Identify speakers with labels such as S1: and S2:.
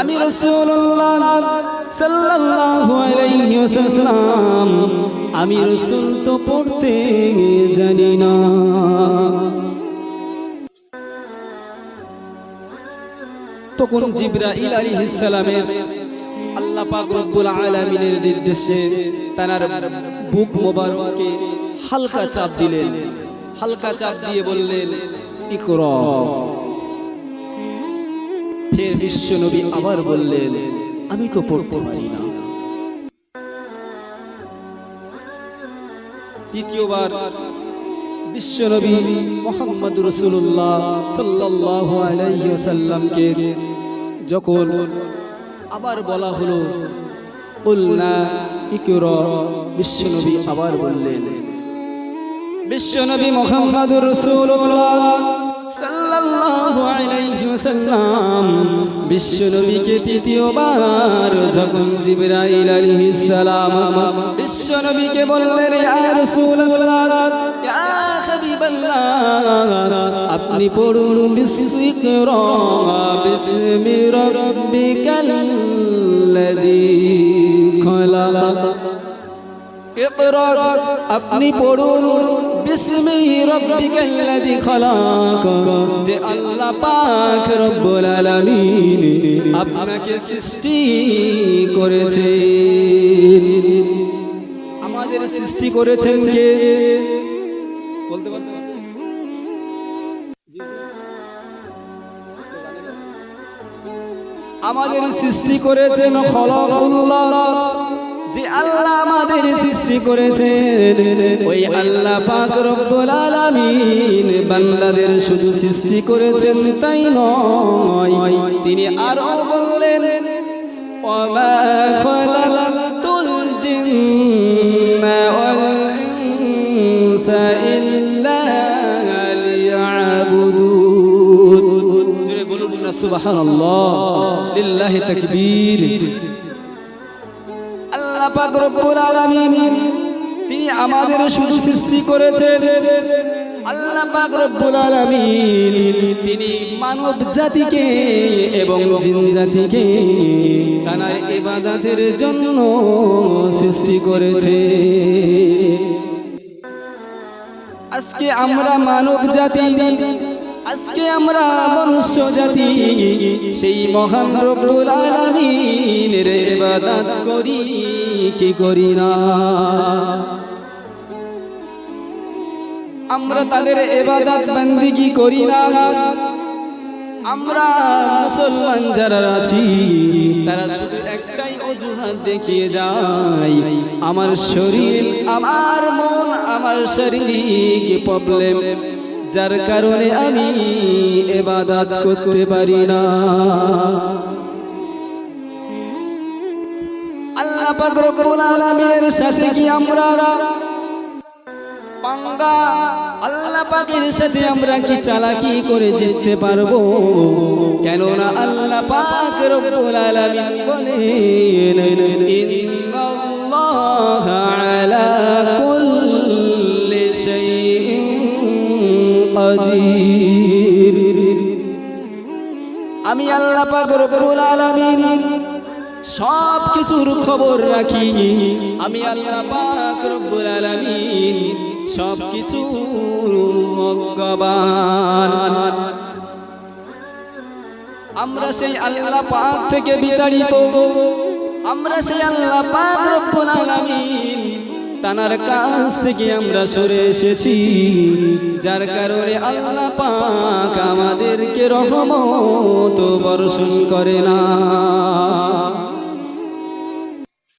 S1: আমি রাসূলুল্লাহ সাল্লাল্লাহু আলাইহি আমি রাসূল তো পড়তে জানি না। তখন জিব্রাইল আলাইহিস সালামের আল্লাহ পাক রব্বুল আলামিনের নির্দেশে তার বুক মোবারককে হালকা চাপ দিলেন। হালকা চাপ দিয়ে বললেন, ইকরা। ফের বিশ্ব নবী আবার বললেন, আমি তো পড়তে পারি না। বিশ্বনবী মোহাম্মদ রসুল্লাহ সাল্লাহ আলাইসাল্লামকে যখন আবার বলা হলো, উল্না ইকুর বিশ্বনবী আবার বললেন বিশ্বনবী মোহাম্মদ রসুল্লাহ সাল্লাল্লাহু আলাইহি ওয়াসাল্লাম বিশ্বনবীকে তৃতীয়বার যখন জিবরাইল আলাইহিস সালাম বিশ্বনবীকে বললেন, ইয়া রাসূলুল্লাহ, ইয়া হাবিবাল্লাহ, আপনি পড়ুন বিসমিকা বিসমি রাব্বিকাল্লাযী ইকরা আপনি পড়ুন যে আল্লাহ পাক রব্বুল আলামিন আপনাকে সৃষ্টি করেছেন। আমাদের সৃষ্টি করেছেন কে? বলতে আমাদের সৃষ্টি করেছেন খলাকুল্লাহ। যে আল্লাহ আমাদের সৃষ্টি করেছেন, ওই আল্লাহ পাক রব্বুল আলামিন বান্দাদের শুধু সৃষ্টি করেছেন তাই নয়, তিনি আরও বললেন, ওমা খলাকতুল জিন্না ওয়াল ইনসা ইল্লা লিয়াবুদুন। জোরে বলুন সুবহানাল্লাহ, লিল্লাহি তাকবীর। তিনি আমাদের শুধু সৃষ্টি করেছেন। আল্লাহ তিনি মানব জাতিকে এবং জিন জাতিকে সৃষ্টি করেছে আজকে আমরা মানব জাতি আজকে আমরা মনুষ্য জাতি, সেই মহান রব্বুল আলামিনের ইবাদত করি, কি করি না? আমরা তাদের ইবাদত বন্দিগি করি না। আমরা মুসলমান যারা আছি, তারা শুধু একটাই অজুহাত দেখিয়ে যায়, আমার শরীর, আমার মন, আমার শারীরিক প্রবলেম যার কারণে আমি এবাদাত করতে পারি না। আল্লাহ রব্বুল আলামিনের কি আমরা পাঙ্গা? আল্লাহ পাকের সাথে আমরা কি চালাকি করে যেতে পারব? কেননা আল্লাহ পাক রব্বুল আলামিন বলেন আলা আমি আল্লাহ পাক রব্বুল আলামিন সব কিছুর খবর রাখি আমি আল্লাহ পাক রব্বুল আলামিন সব কিছু অজ্ঞাবান আমরা সেই আল্লাহ পাক থেকে বিতাড়িত। আমরা সেই আল্লাহ পাক রব্বুল আলামিন তানার কাছ থেকে আমরা সরে এসেছি। যার কারণে আল্লাহ পাক আমাদেরকে রহমত বর্ষণ করে না।